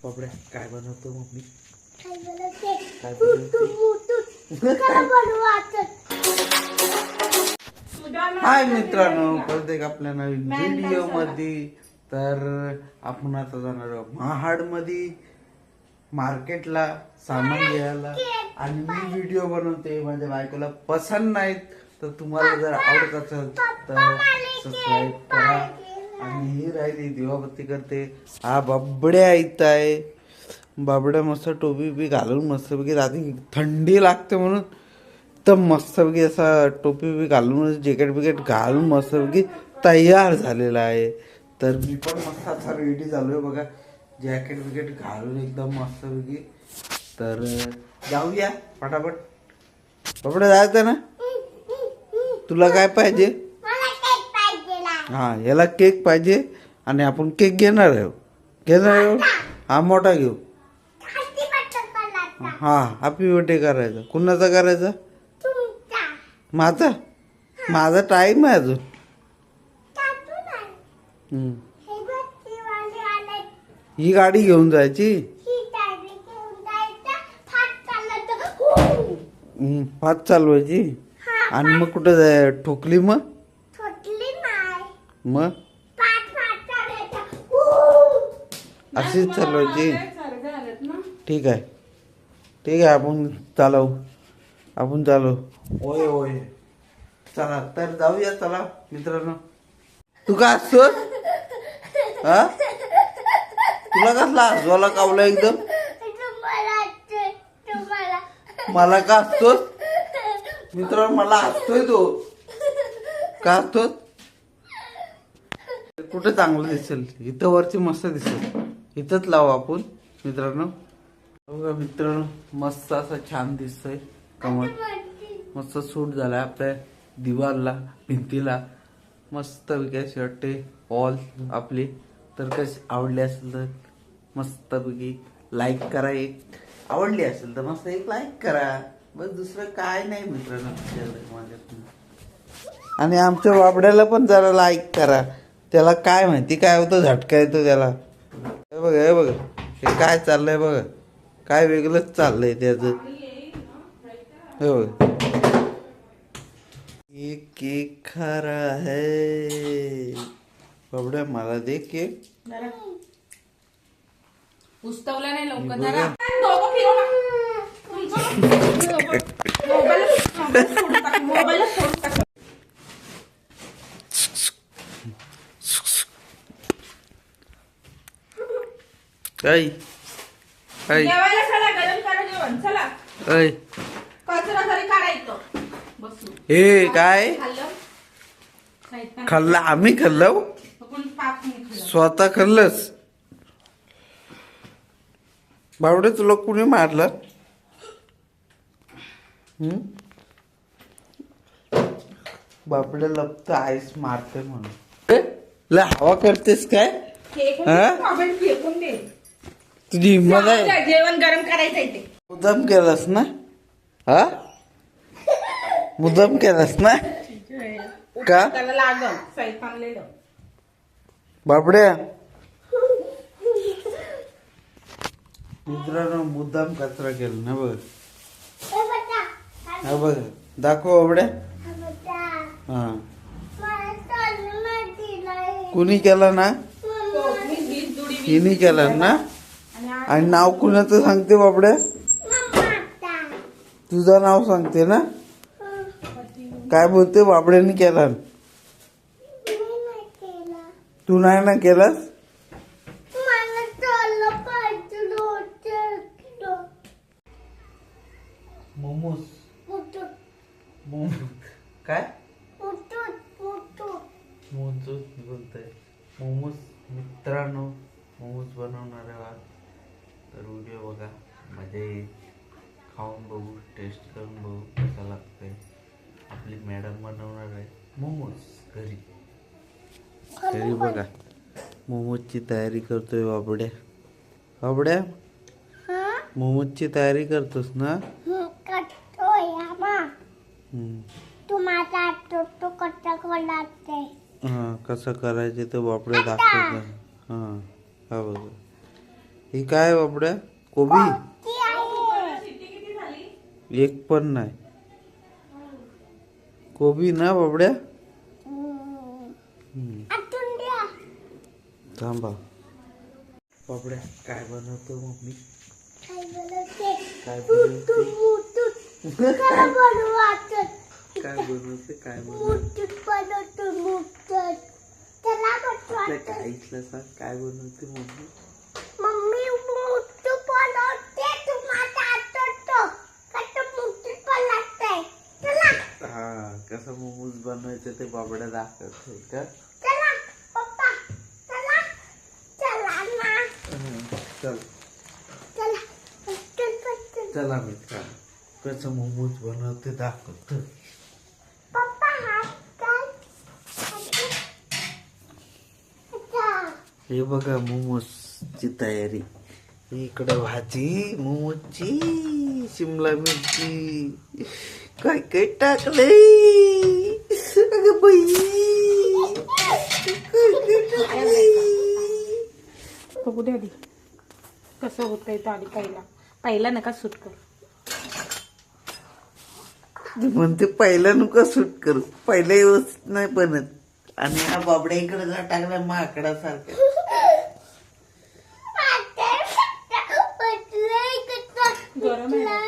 बापड्या काय बनवतो मम्मी काय बनवते? काय हाय मित्रांनो परत एक आपल्या नवीन व्हिडिओमध्ये तर आपण आता जाणार आहोत महाडमध्ये मार्केटला सामान घ्यायला आणि मी व्हिडिओ बनवते माझ्या बायकोला पसंत नाहीत तर तुम्हाला जर आवडत असेल तर सबस्क्राईब करा ही राहिली दिवाबत्ती करते. हा बाबड्या येत आहे. बाबड्या मस्त टोपी बी घालून मस्तपैकी रात्री थंडी लागते म्हणून तर मस्तपैकी असा टोपी बी घालून जॅकेट बिकेट घालून मस्तपैकी तयार झालेला आहे. तर मी पण मस्त असा रेडी झालो आहे बघा. जॅकेट बिकेट घालून एकदम मस्तपैकी. तर जाऊया फटाफट बाबड्या जायचं ना? तुला काय पाहिजे? हा याला केक पाहिजे आणि आपण केक घेणार आहे घेणार आहे हा मोठा घेऊ. हा हॅपी बर्थडे करायचा. कुणाचा करायचा. माझा? माझा टाइम आहे अजून. हे गाडी घेऊन जायची? पाच चालवायची? आणि मग कुठं जाय? ठोकली मग. मग. अशीच चालवायची ठीक आहे. ठीक आहे आपण चालवू आपण चालवू होय होय. चला तर जाऊया चला मित्रांनो. तू का असतोस हा? तुला कसला हसवाला कावला एकदम? तुम्हाला ते- तुम्हाला. मला का असतोस मित्रांनो मला हसतोय तो. का हसतोस? कुठं चांगलं दिसेल? इथं वरची मस्त दिसेल. इथंच लावू आपण मित्रांनो. बघा मित्रांनो मस्त असं छान दिसतंय कमल मस्त सूट झालाय आपल्या दिवारला भिंतीला. मस्त विकायची वाटते ऑल आपली. तर कशी आवडली असेल तर मस्त पैकी लाईक करा एक. आवडली असेल तर मस्त एक लाईक करा. बस दुसरं काय नाही मित्रांनो. माझ्याकडून. आणि आमच्या बाबड्याला पण जरा लाईक करा. त्याला काय माहिती? काय होतं? झटका येतो त्याला. हे बघा हे बघा. हे काय चाललंय बघा? काय वेगळंच चाललंय त्याचं. हे बघा. ये केक खा रहा है. बाबड्या मला दे केक. नाही लवकर बघा. जरा. दोघं फिरव ना. मोबाईलच सोडून टाक, मोबाईलच सोडून टाक. ऐ ऐ. जेवायला चला गरम करा जेवण चला. ऐ. कचरा तरी काढायचं बसू. हे काय? खाल्लं? आम्ही खाल्लं? बघून पाप नाही खाल्लं. स्वतः खाल्लंस बावडे तुला कुणी मारलं? बापडे लपत आईस मारते म्हणून. ए, ला हवा करतेस काय? हा? फेकून दे? तुझी हिंमत आहे जा, जेवण गरम करायचंय ते. मुद्दाम केलास ना? हा? मुद्दाम केलास ना? का? त्याला लागल बापड्या. मित्रांनो मुद्दाम कचरा केला ना बघ. हे बघा. दाखव बापड्या. हा. हा. कुणी केला ना? हिनी केला. ना? आणि नाव कुणाचं सांगते बापड्या? मम्माचा. तुझं नाव सांगते ना? काय बोलते बापड्याने केला मी नाही केलं. तू नाही ना केलास. मोमोज. उठून, काय. मोमोज बोलतोय. मोमोज मित्रांनो मोमोज बनवणार आहे आज तर व्हिडिओ बघा. मजा येईल खाऊन बघू टेस्ट करून बघू कसं लागतंय. आपली मॅडम बनवणार आहे मोमोज घरी. घरी बघा. मोमोजची तयारी करतोय बाबड्या. बाबड्या हा? मोमोजची तयारी करतोस ना? हं, हा कसं करायचे ते बापड्या दाखवत हा हा बघा. ही काय बापड्या? कोबी? एक पण नाही. कोबी ना बाबड्या हम्म. थांबा. बाबड्या काय बनवतो मम्मी? काय बनवते? काय बनवते? काय बनवते? काय आपल्या काहीतलं सांग काय बनवते मम्मी मुटू बनवते तुम्हाला आठवतो कसं मुटू बनवते चला हा कसं मोमोज बनवायचं ते बाबड्या दाखवते का? चला पप्पा चला चला ना. चल. चला पटकन पटकन. चला मित्रा कसं मोमोज बनवते दाखवतो. पप्पा काय? अच्छा. हे बघा मोमोजची तयारी. इकडे भाजी मोमोजची शिमला मिरची. काय काय टाकले अगं बाई काय काय टाकलंय? बघू दे आधी कसं होतंय तो आधी पहिला पहिला नका सूट कर म्हणते पहिला नुका सूट करू पहिला व्यवस्थित नाही बनत आणि हा बाबड्या इकडे जा टाकला माकडा सारखा गरम आहे ना.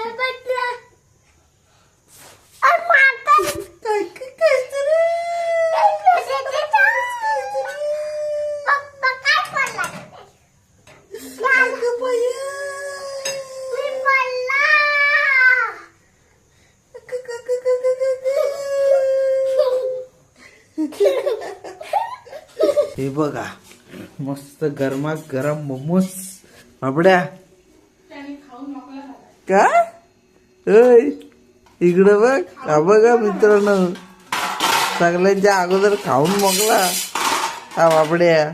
काय काय काय तरी. अगं बाया. हे बघा. मस्त गरमा गरम मोमोज. बाबड्या. ऐ, इकडं बघ. हा बघा मित्रांनो. सगळ्यांच्या अगोदर खाऊन मोकला. हा बाबड्या.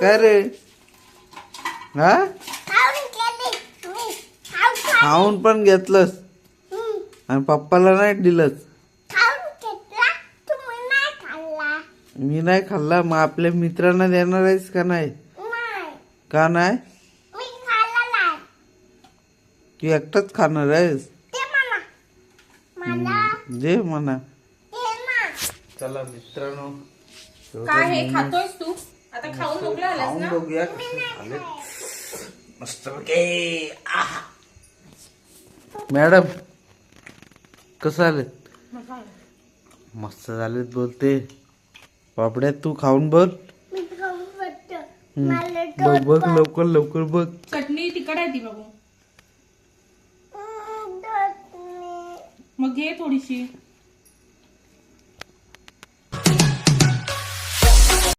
काय रे? हा? खाऊन पण घेतलंस. आणि पप्पाला नाही दिलंस. मी नाही खाल्ला मग आपल्या मित्रांना देणार आहेस का नाही? का नाही? तू एकटाच खाणार आहेस? जे म्हणा. चला मित्रांनो. काय हे खातोयस तू? आता खाऊन मोकळा आलास खाऊन ना? बघूया कसे झाले मस्त. मॅडम कसं काय? मस्त झालेत बोलते. पापड्या तू खाऊन बघ. बघ बघ लवकर लवकर बघ. चटणी तिखट आहे ती बघू मग घे थोडीशी.